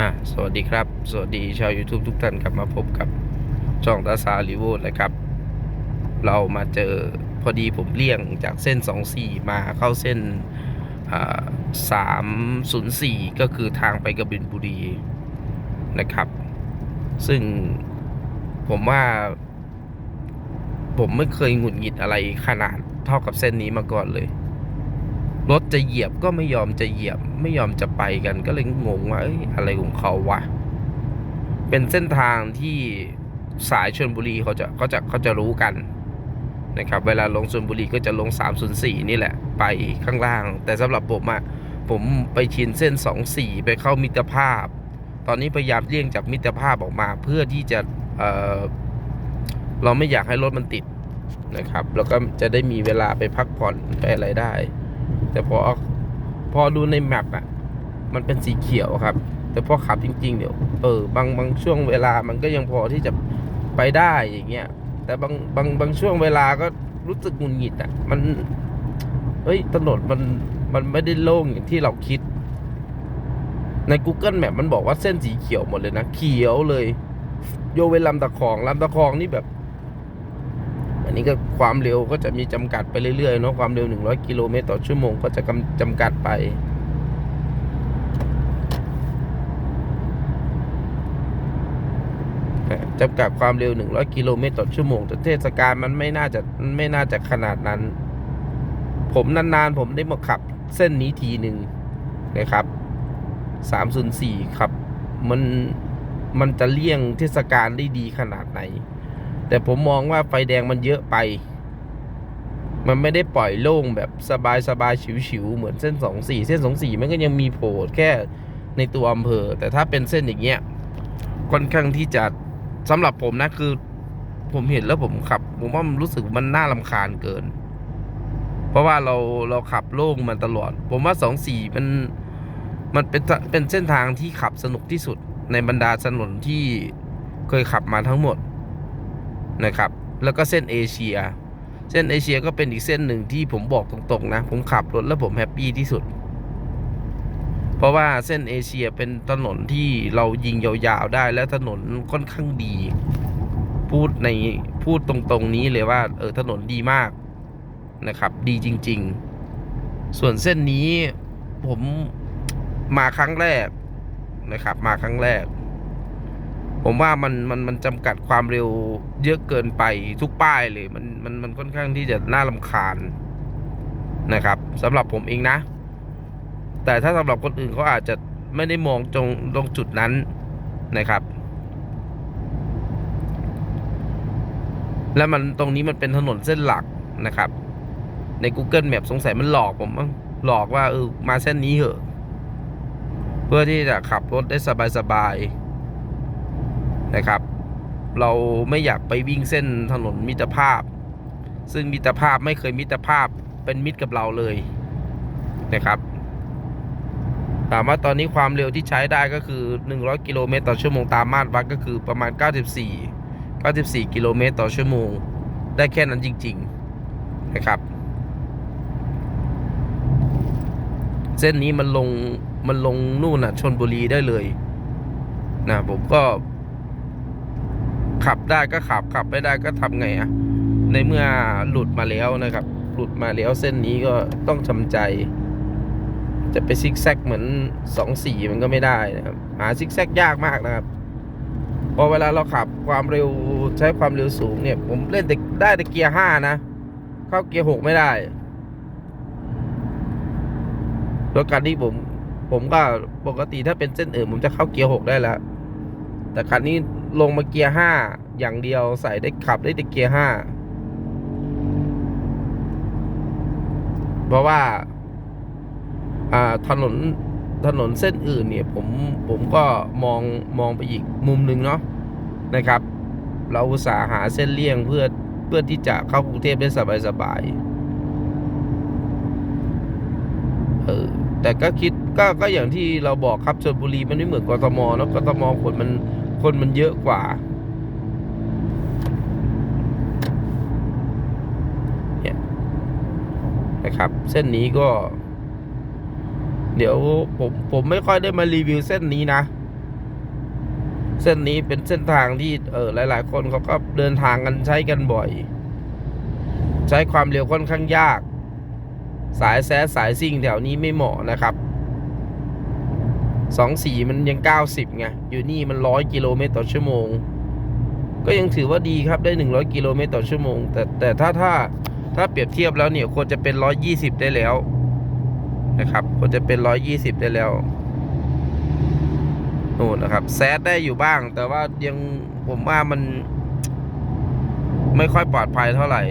อะสวัสดีครับ สวัสดีชาว YouTube ทุกท่านกลับมาพบกับช่องตาซาลิโวนะครับ เรามาเจอพอดีผมเลี่ยงจากเส้น 24 มาเข้าเส้นอ่า304ก็คือทางไปกบินบุรีนะครับ ซึ่งผมว่า ผมไม่เคยหงุดหงิดอะไรขนาดเท่ากับเส้นนี้มาก่อนเลย รถจะเหยียบก็ไม่ยอมจะเหยียบ ไม่ยอมจะไปกันก็เลยงงว่าเอ้ยอะไรของเขาวะเป็นเส้นทางที่สายชนบุรีเขาจะเขาจะเขาจะรู้กันนะครับ เวลาลงชนบุรีก็จะลง 304 นี่แหละ ไปข้างล่าง แต่สำหรับผมอะผมไปชินเส้น 24 ไปเข้ามิตรภาพ ตอนนี้พยายามเลี่ยงจากมิตรภาพออกมา เพื่อที่จะเเราไม่อยากให้รถมันติดนะครับ แล้วก็จะได้มีเวลาไปพักผ่อนไปอะไรได้ แต่พอพอดูในแมปอะ มันเป็นสีเขียวครับ แต่พอขับจริง ๆ เดี๋ยวเออบางบางช่วงเวลามันก็ยังพอที่จะไปได้อย่างเงี้ย แต่บางบางบางช่วงเวลาก็รู้สึกหงุนหงิดอะมันเฮ้ยถนนมันมันไม่ได้โล่งอย่างที่เราคิด ใน Google Map มันบอกว่าเส้นสีเขียวหมดเลยนะ เขียวเลย โยเว้นลำตะคองลำตะคองนี่แบบ อันนี้ก็ความเร็วก็จะมีจำกัดไปเรื่อยๆเนาะความเร็ว 100 กิโลเมตรต่อชั่วโมงก็จะกำจำกัดไปจำกัดความเร็ว 100 กิโลเมตรต่อชั่วโมงแต่เทศกาลมันไม่น่าจะไม่น่าจะขนาดนั้น ผมนานๆ ผมได้มาขับเส้นนี้ทีหนึ่งนะครับ 304 ครับ มันมันจะเลี่ยงเทศกาลได้ดีขนาดไหน แต่ผมมองว่าไฟแดงมันเยอะไป มันไม่ได้ปล่อยโล่งแบบสบายสบายๆฉิวๆเหมือนเส้น24เส้น24มันก็ยังมีโผล่แค่ในตัวอำเภอ แต่ถ้าเป็นเส้นอย่างเงี้ยค่อนข้างที่จะสำหรับผมนะคือ ผมเห็นแล้วผมขับ ผมว่ามันรู้สึกมันน่าลำคาญเกิน เพราะว่าเราเราขับโล่งมันตลอด ผมว่า24มันมันเป็นเป็นเส้นทางที่ขับสนุกที่สุดในบรรดาถนนที่เคยขับมาทั้งหมด นะครับ แล้วก็เส้นเอเชีย เส้นเอเชียก็เป็นอีกเส้นหนึ่งที่ผมบอกตรงๆนะ ผมขับรถแล้วผมแฮปปี้ที่สุด เพราะว่าเส้นเอเชียเป็นถนนที่เรายิงยาวๆได้และถนนค่อนข้างดี พูดในพูดตรงๆนี้เลยว่าเออถนนดีมากนะครับ ดีจริง ๆ ส่วนเส้นนี้ผมมาครั้งแรกนะครับ มาครั้งแรก ผมว่ามันมันมันจำกัดความเร็วเยอะเกินไปทุกป้ายเลย มันมันมันค่อนข้างที่จะน่าลำคาญนะครับสำหรับผมเองนะ แต่ถ้าสำหรับคนอื่นเขาอาจจะไม่ได้มองตรงตรงจุดนั้นนะครับ และมันตรงนี้มันเป็นถนนเส้นหลักนะครับ ใน Google Map สงสัยมันหลอกผมมั้งหลอกว่าเออมาเส้นนี้เหอะ เพื่อที่จะขับรถได้สบายๆ นะครับ เราไม่อยากไปวิ่งเส้นถนนมิตรภาพ ซึ่งมิตรภาพไม่เคยมิตรภาพเป็นมิตรกับเราเลยนะครับถามว่าตอนนี้ความเร็วที่ใช้ได้ก็คือ 100 กิโลเมตรต่อชั่วโมงตามมาตรวัดก็คือประมาณ 94 94 กิโลเมตรต่อชั่วโมง ได้แค่นั้นจริง ๆ นะครับ เส้นนี้มันลง มันลงนู่นน่ะชนบุรีได้เลย นะ ผมก็ ขับได้ก็ขับขับไม่ได้ก็ทำไงอะในเมื่อหลุดมาแล้วนะครับ หลุดมาแล้วเส้นนี้ก็ต้องทำใจ จะไปซิกแซกเหมือนสองสี่มันก็ไม่ได้นะครับ หาซิกแซกยากมากนะครับพอเวลาเราขับความเร็วใช้ความเร็วสูงเนี่ย ผมเล่นแต่ได้แต่เกียร์ห้านะ เข้าเกียร์หกไม่ได้รถคันนี้ผมผมก็ปกติถ้าเป็นเส้นอื่นผมจะเข้าเกียร์หกได้แล้ว แต่คันนี้ ลงมาเกียร์ห้าอย่างเดียวใส่ได้ขับได้แต่เกียร์ห้าเพราะว่าถนนถนนเส้นอื่นเนี่ยผมผมก็มองมองไปอีกมุมหนึ่งเนาะนะครับ เราอุตส่าห์หาเส้นเลี่ยงเพื่อเพื่อที่จะเข้ากรุงเทพได้สบายๆเออแต่ก็คิดก็ก็อย่างที่เราบอกครับชลบุรีมันไม่เหมือนกทมเนาะกทมคนมัน คนมันเยอะกว่า เนี่ยนะครับ เส้นนี้ก็ เดี๋ยวผมผมไม่ค่อยได้มารีวิวเส้นนี้นะ เส้นนี้เป็นเส้นทางที่เออหลาย ๆ คนเขาก็เดินทางกันใช้กันบ่อย ใช้ความเร็วค่อนข้างยาก สายแซดสายซิ่งแถวนี้ไม่เหมาะนะครับ สองสี่มันยังเก้าสิบไงอยู่นี่มันร้อยกิโลเมตรต่อชั่วโมง ก็ยังถือว่าดีครับได้หนึ่งร้อยกิโลเมตรต่อชั่วโมง แต่แต่ถ้าถ้าถ้าเปรียบเทียบแล้วเนี่ยควรจะเป็นร้อยยี่สิบได้แล้วนะครับควรจะเป็นร้อยยี่สิบได้แล้วโน่นนะครับแซดได้อยู่บ้าง แต่ว่ายังผมว่ามันไม่ค่อยปลอดภัยเท่าไหร่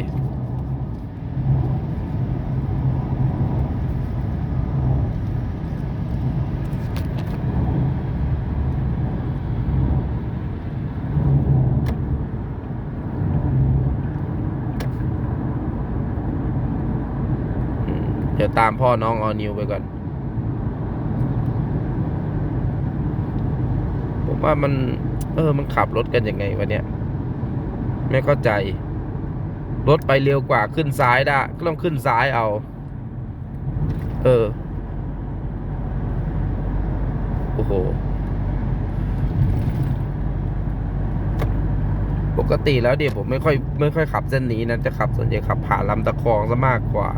อืมเดี๋ยว ตามพ่อน้องออนิวไปก่อน ผมว่ามัน เออ มันขับรถกันยังไงวะเนี่ย ไม่เข้าใจ รถไปเร็วกว่าขึ้นซ้ายได้ก็ต้องขึ้นซ้ายเอา เออ โอ้โห ปกติแล้วเดี๋ยวผมไม่ค่อยไม่ค่อยขับเส้นนี้นะ จะขับส่วนใหญ่ขับผ่านลำตะคองซะมากกว่า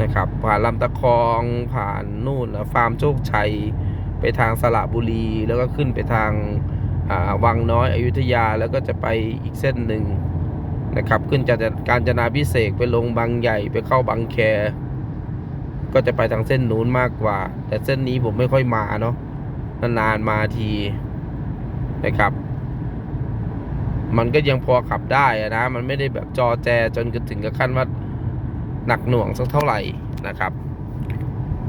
นะครับ ผ่านลำตะคอง ผ่านนู่นนะฟาร์มโชคชัย ไปทางสระบุรี แล้วก็ขึ้นไปทางาวังน้อยอยุธยาแล้วก็จะไปอีกเส้นหนึ่งนะครับ ขึ้นจากการจนาพิเศษไปลงบางใหญ่ไปเข้าบางแค ก็จะไปทางเส้นนู้นมากกว่า แต่เส้นนี้ผมไม่ค่อยมาเนาะนานๆมาทีนะครับ มันก็ยังพอขับได้นะ มันไม่ได้แบบจอแจจนถึงกับขั้นว่า หนักหน่วงสักเท่าไหร่นะครับ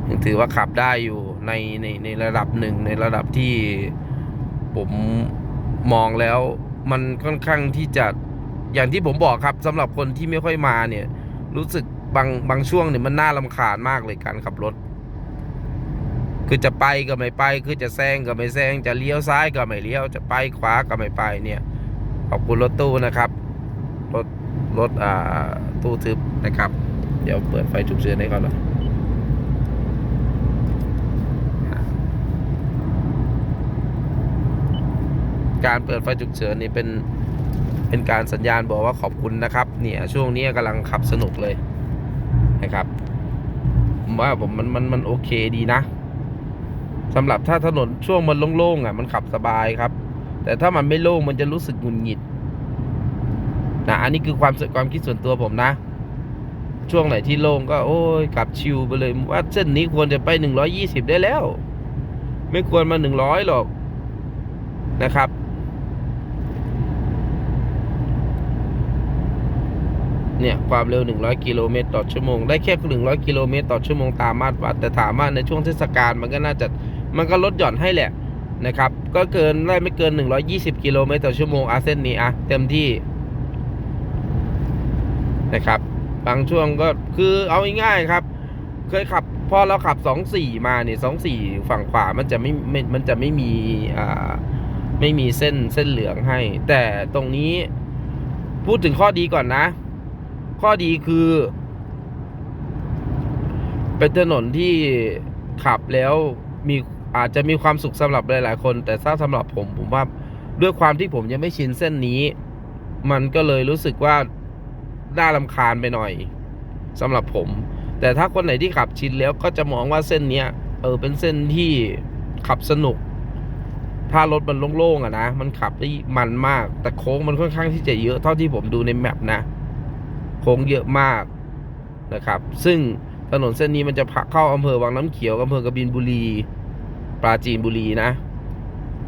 ยังถือว่าขับได้อยู่ในในในระดับหนึ่งในระดับที่ผมมองแล้วมันค่อนข้างที่จะอย่างที่ผมบอกครับสำหรับคนที่ไม่ค่อยมาเนี่ย รู้สึกบางบางช่วงเนี่ยมันน่าลำคาญมากเลยการขับรถ คือจะไปก็ไม่ไป คือจะแซงก็ไม่แซงจะเลี้ยวซ้ายก็ไม่เลี้ยวจะไปขวาก็ไม่ไปเนี่ยขอบคุณรถตู้นะครับรถรถอ่าตู้ทึบนะครับ เดี๋ยวเปิดไฟฉุกเฉินให้เขาหน่อยการเปิดไฟฉุกเฉินนี่เป็นเป็นการสัญญาณบอกว่าขอบคุณนะครับ เนี่ยช่วงนี้กำลังขับสนุกเลยนะครับผมว่าผมมันมันมันโอเคดีนะสำหรับถ้าถนนช่วงมันโล่งๆอะมันขับสบายครับ แต่ถ้ามันไม่โล่งมันจะรู้สึกหงุดหงิดนะอันนี้คือความความคิดส่วนตัวผมนะ ช่วงไหนที่โล่งก็โอ้ยกลับชิวไปเลยว่าเส้นนี้ควรจะไปหนึ่งร้อยี่สิบได้แล้ว ไม่ควรมาหนึ่งร้อยหรอกนะครับ เนี่ยความเร็ว 100 กิโลเมตรต่อชั่วโมง ได้แค่ 100 กิโลเมตรต่อชั่วโมงตามมาตรวัดแต่ถามว่าในช่วงเทศกาลมันก็น่าจะมันก็ลดหย่อนให้แหละนะครับ ก็เกินได้ไม่เกิน 120 กิโลเมตรต่อชั่วโมงอาเส้นนี้อะเต็มที่นะครับ บางช่วงก็คือเอาง่ายๆครับ เคยขับพอเราขับ 24 มาเนี่ย24 ฝั่งขวามันจะไม่ไม่มันจะไม่มีอ่าไม่มีเส้นเส้นเหลืองให้ แต่ตรงนี้พูดถึงข้อดีก่อนนะ ข้อดีคือ เป็นถนนที่ขับแล้วมีอาจจะมีความสุขสำหรับหลาย ๆ คน แต่ถ้าสำหรับผมผมว่าด้วยความที่ผมยังไม่ชินเส้นนี้ มันก็เลยรู้สึกว่า น่าลำคาญไปหน่อยสำหรับผม แต่ถ้าคนไหนที่ขับชินแล้วก็จะมองว่าเส้นเนี้ยเออเป็นเส้นที่ขับสนุก ถ้ารถมันโล่งๆอะนะ มันขับได้มันมาก แต่โค้งมันค่อนข้างที่จะเยอะเท่าที่ผมดูในแมปนะ โค้งเยอะมากนะครับ ซึ่งถนนเส้นนี้มันจะเข้าอำเภอวังน้ำเขียวอำเภอกบินบุรี ปราจีนบุรีนะ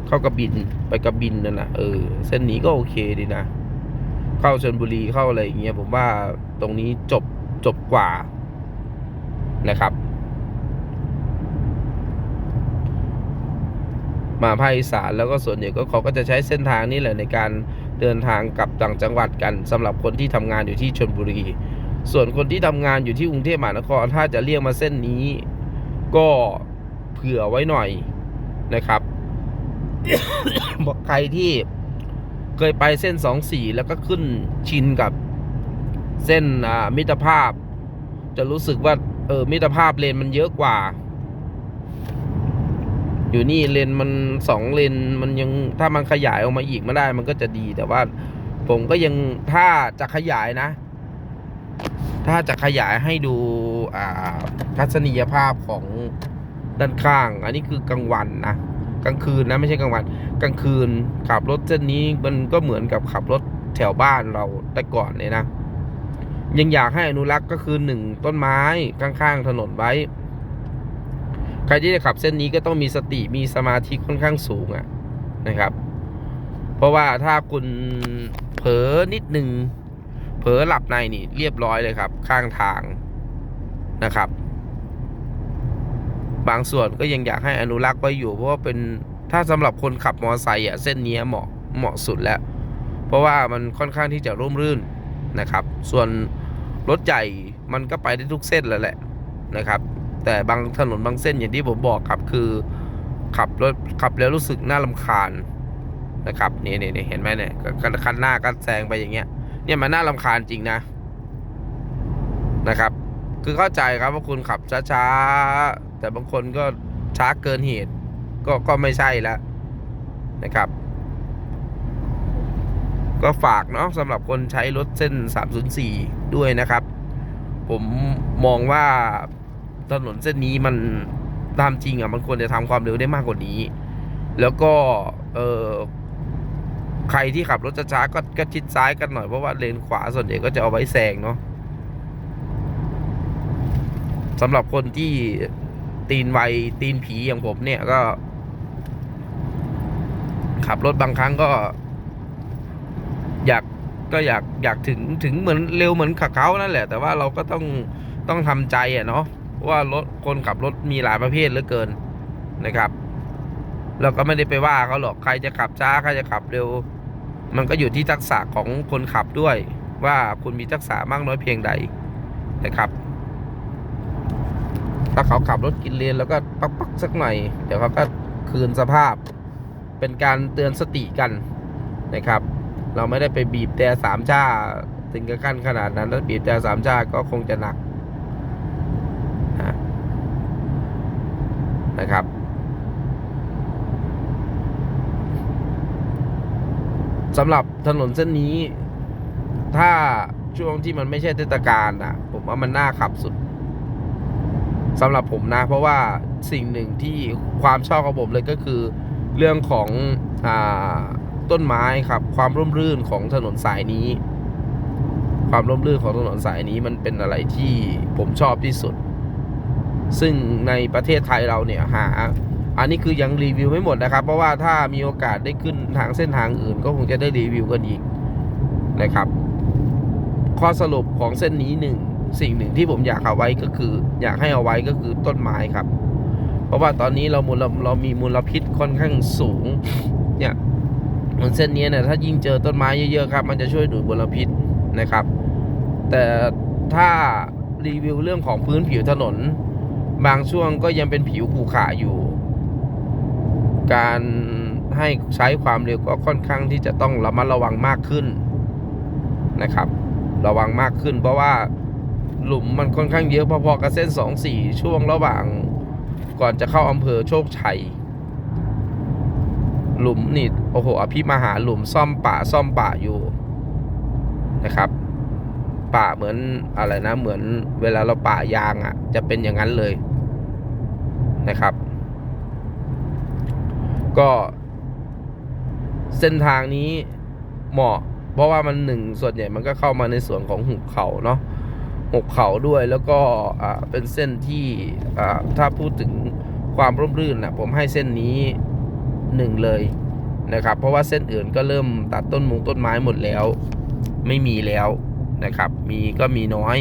เข้ากระบินไปกระบินนั่นแหละเออ เส้นนี้ก็โอเคดีนะ เข้าชนบุรีเข้าอะไรอย่างเงี้ยผมว่าตรงนี้จบจบกว่านะครับ มาภาคอีสานแล้วก็ส่วนใหญ่ก็เขาก็จะใช้เส้นทางนี้แหละในการเดินทางกลับต่างจังหวัดกันสำหรับคนที่ทำงานอยู่ที่ชนบุรี ส่วนคนที่ทำงานอยู่ที่กรุงเทพมหานครถ้าจะเลี่ยงมาเส้นนี้ ก็เผื่อไว้หน่อยนะครับบอกใครที่ เคยไปเส้นสองสี่แล้วก็ขึ้นชินกับเส้นอ่ามิตรภาพ จะรู้สึกว่า เออ มิตรภาพเลนมันเยอะกว่า อยู่นี่เลนมันสองเลนมันยังถ้ามันขยายออกมาอีกไม่ได้ มันก็จะดีแต่ว่า ผมก็ยังถ้าจะขยายนะ ถ้าจะขยายให้ดูอ่าทัศนียภาพของด้านข้าง อันนี้คือกลางวันนะ กลางคืนนะไม่ใช่กลางวัน กลางคืนขับรถเส้นนี้มันก็เหมือนกับขับรถแถวบ้านเราแต่ก่อนเลยนะ ยังอยากให้อนุรักษ์ก็คือหนึ่งต้นไม้ข้างๆถนนไว้ ใครที่จะขับเส้นนี้ก็ต้องมีสติมีสมาธิค่อนข้างสูงอะนะครับ เพราะว่าถ้าคุณเผลอนิดหนึ่งเผลอหลับในนี่เรียบร้อยเลยครับ ข้างทางนะครับ บางส่วนก็ยังอยากให้อนุรักษ์ไว้อยู่ เพราะว่าเป็นถ้าสำหรับคนขับมอเตอร์ไซค์อะเส้นนี้เหมาะเหมาะสุดแล้ว เพราะว่ามันค่อนข้างที่จะร่มรื่นนะครับ ส่วนรถใหญ่มันก็ไปได้ทุกเส้นแล้วแหละนะครับ แต่บางถนนบางเส้นอย่างที่ผมบอกครับคือ ขับรถขับแล้วรู้สึกน่ารำคาญนะครับนี่นี่นเห็นไหมเนี่ยคันหน้าก็แซงไปอย่างเงี้ยเนี่ยมันน่ารำคาญจริงนะนะครับ คือเข้าใจครับว่าคุณขับช้าๆ แต่บางคนก็ช้าเกินเหตุ ก็ก็ไม่ใช่แล้วนะครับ ก็ฝากเนาะสำหรับคนใช้รถเส้น 304 ด้วยนะครับ ผมมองว่าถนนเส้นนี้มันตามจริงอะมันควรจะทำความเร็วได้มากกว่านี้ แล้วก็เออใครที่ขับรถช้าๆก็ก็ชิดซ้ายกันหน่อยเพราะว่าเลนขวาส่วนใหญ่ก็จะเอาไว้แซงเนาะสำหรับคนที่ ตีนไวตีนผีอย่างผมเนี่ยก็ ขับรถบางครั้งก็ อยากก็อยากอยากถึงถึงเหมือนเร็วเหมือนขับเขานั่นแหละ แต่ว่าเราก็ต้องต้องทำใจอะเนาะว่ารถคนขับรถมีหลายประเภทเหลือเกินนะครับเราก็ไม่ได้ไปว่าเขาหรอกใครจะขับช้าใครจะขับเร็ว มันก็อยู่ที่ทักษะของคนขับด้วย ว่าคุณมีทักษะมากน้อยเพียงใดนะครับ ถ้าเขาขับรถกินเลนแล้วก็ปักปักสักหน่อย เดี๋ยวเขาก็คืนสภาพ เป็นการเตือนสติกันนะครับ เราไม่ได้ไปบีบแต่สามชาถึงกับขั้นขนาดนั้นถ้าบีบแต่สามชาก็คงจะหนักนะครับ สำหรับถนนเส้นนี้ ถ้าช่วงที่มันไม่ใช่เทศกาลอะ ผมว่ามันน่าขับสุด สำหรับผมนะ เพราะว่าสิ่งหนึ่งที่ความชอบของผมเลยก็คือ เรื่องของอต้นไม้ครับ ความร่มรื่นของถนนสายนี้ ความร่มรื่นของถนนสายนี้มันเป็นอะไรที่ผมชอบที่สุด ซึ่งในประเทศไทยเราเนี่ยหา อันนี้คือยังรีวิวไม่หมดนะครับ เพราะว่าถ้ามีโอกาสได้ขึ้นทางเส้นทางอื่น ก็คงจะได้รีวิวกันอีกนะครับ ข้อสรุปของเส้นนี้หนึ่ง สิ่งหนึ่งที่ผมอยากเอาไว้ก็คือ อยากให้เอาไว้ก็คือต้นไม้ครับ เพราะว่าตอนนี้เรามลเรามีมูลพิษค่อนข้างสูงเนี่ยบนเส้นนี้เนี่ยถ้ายิ่งเจอต้นไม้เยอะๆครับ มันจะช่วยดูดมลพิษนะครับ แต่ถ้ารีวิวเรื่องของพื้นผิวถนน บางช่วงก็ยังเป็นผิวขรุขระอยู่ การให้ใช้ความเร็วก็ค่อนข้างที่จะต้องระมัดระวังมากขึ้นนะครับ ระวังมากขึ้นเพราะว่า หลุมมันค่อนข้างเยอะพอๆกับเส้นสองสี่ช่วงระหว่างก่อนจะเข้าอำเภอโชคชัย หลุมนี่โอ้โหอภิมหาหลุมซ่อมป่าซ่อมป่าอยู่นะครับ ป่าเหมือนอะไรนะ เหมือนเวลาเราป่ายางอะ่ะ จะเป็นอย่างนั้นเลยนะครับ ก็เส้นทางนี้เหมาะ เพราะว่ามันหนึ่งส่วนใหญ่มันก็เข้ามาในส่วนของหุบเขาเนาะ หุบเขาด้วยแล้วก็เป็นเส้นที่ถ้าพูดถึงความร่มรื่นนะผมให้เส้นนี้หนึ่งเลยนะครับ เพราะว่าเส้นอื่นก็เริ่มตัดต้นมุงต้นไม้หมดแล้ว ไม่มีแล้วนะครับ มีก็มีน้อย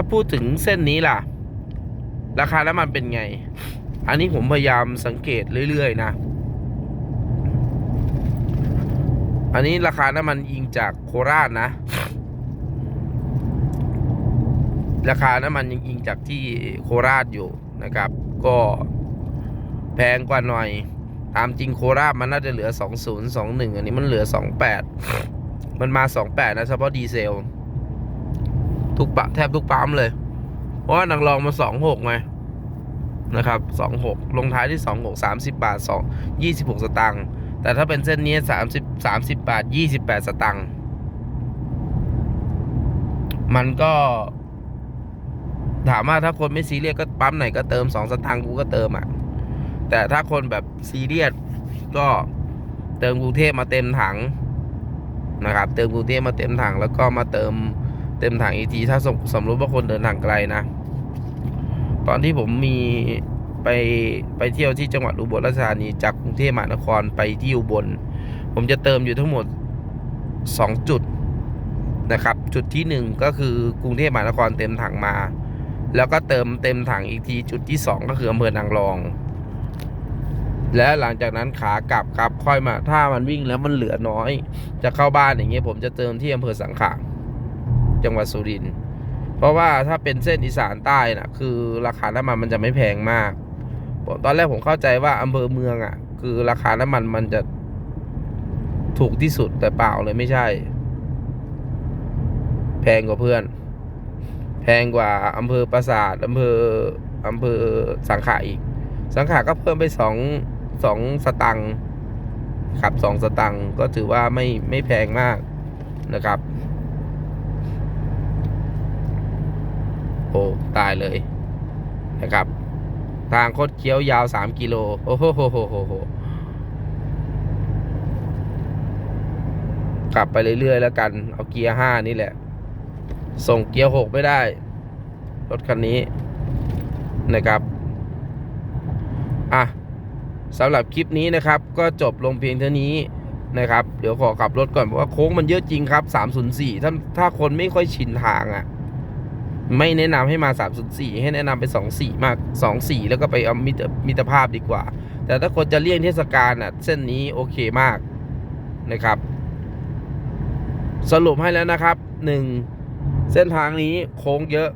ถ้าพูดถึงเส้นนี้ล่ะ ราคาน้ำมันเป็นไง อันนี้ผมพยายามสังเกตเรื่อยๆนะ อันนี้ราคาน้ำมันอิงจากโคราชนะ ราคาน้ำมันยังอิงจากที่โคราชอยู่นะครับ ก็แพงกว่าหน่อย ตามจริงโคราชมันน่าจะเหลือ 2021 อันนี้มันเหลือ 28 มันมา 28 นะเฉพาะดีเซล ทุกปะแทบทุกปั๊มเลย เพราะว่านางรองมา26ไงนะครับ26ลงท้ายที่26 30บาท2 26สตางค์แต่ถ้าเป็นเส้นนี้30 30บาท28สตางค์มันก็ ถามว่าถ้าคนไม่ซีเรียสก็ปั๊มไหนก็เติม2สตางค์กูก็เติมอะแต่ถ้าคนแบบซีเรียสก็เติมกรุงเทพมาเต็มถังนะครับ เติมกรุงเทพมาเต็มถังแล้วก็มาเติม เต็มถังอีกทีถ้าสมสมมติว่าคนเดินทางไกลนะ ตอนที่ผมมีไปไปเที่ยวที่จังหวัดอุบลราชธานีจากกรุงเทพมหานครไปที่อุบล ผมจะเติมอยู่ทั้งหมด 2 จุดนะครับ จุดที่ 1 ก็คือกรุงเทพมหานครเต็มถังมา แล้วก็เติมเต็มถังอีกทีจุดที่ 2 ก็คืออำเภอนางรอง และหลังจากนั้นขากลับครับค่อยมาถ้ามันวิ่งแล้วมันเหลือน้อย จะเข้าบ้านอย่างเงี้ยผมจะเติมที่อำเภอสังขะ จังหวัดสุรินทร์เพราะว่าถ้าเป็นเส้นอีสานใต้น่ะ คือราคาน้ำมันมันจะไม่แพงมากผมตอนแรกผมเข้าใจว่าอำเภอเมืองอะ คือราคาน้ำมันมันจะถูกที่สุดแต่เปล่าเลยไม่ใช่ แพงกว่าเพื่อน แพงกว่าอำเภอปราสาทอำเภออำเภอสังขะอีก สังขะก็เพิ่มไปสองสองสตังค์ครับสองสตังค์ก็ถือว่าไม่ไม่แพงมากนะครับ โอ้ตายเลยนะครับ ทางคดเคี้ยวยาวสามกิโล โอ้โหโหโหโหโหขับไปเรื่อยๆแล้วกัน เอาเกียร์ห้านี่แหละ ส่งเกียร์หกไม่ได้ รถคันนี้นะครับอะสำหรับคลิปนี้นะครับ ก็จบลงเพียงเท่านี้นะครับ เดี๋ยวขอขับรถก่อนเพราะว่าโค้งมันเยอะจริงครับ 304 ถ้าถ้าคนไม่ค่อยชินทางอะ่ะ ไม่แนะนำให้มา 304 ให้แนะนำไป 24 มาก 24 แล้วก็ไปเอามิตรมิตรภาพดีกว่า แต่ถ้าคนจะเลี่ยงเทศกาลอะ เส้นนี้โอเคมากนะครับ สรุปให้แล้วนะครับ 1 เส้นทางนี้โค้งเยอะ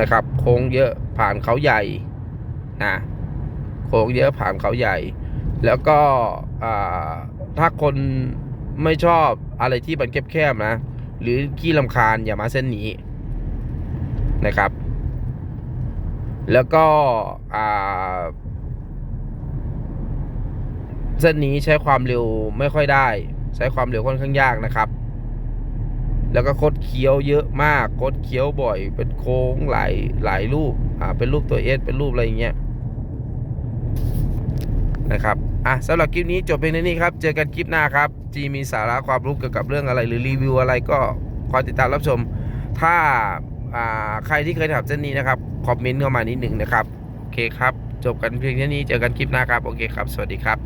นะครับ โค้งเยอะผ่านเขาใหญ่นะโค้งเยอะผ่านเขาใหญ่ แล้วก็ถ้าคนไม่ชอบอะไรที่มันแคบๆนะ หรือขี้ลำคาญอย่ามาเส้นนี้นะครับ แล้วก็เส้นนี้ใช้ความเร็วไม่ค่อยได้ ใช้ความเร็วค่อนข้างยากนะครับ แล้วก็คดเคี้ยวเยอะมากคดเคี้ยวบ่อยเป็นโค้งหลายหลายรูปอ่าเป็นรูปตัวเอสเป็นรูปอะไรอย่างเงี้ยนะครับ อะสำหรับคลิปนี้จบเพียงเท่านี้ครับ เจอกันคลิปหน้าครับ จีมีสาระความรู้เกี่ยวกับเรื่องอะไร หรือรีวิวอะไรก็คอยติดตามรับชม ถ้าอ่าใครที่เคยทำเส้นนี้นะครับ คอมเมนต์เข้ามานิดหนึ่งนะครับ โอเคครับ จบกันเพียงเท่านี้ เจอกันคลิปหน้าครับ โอเคครับ สวัสดีครับ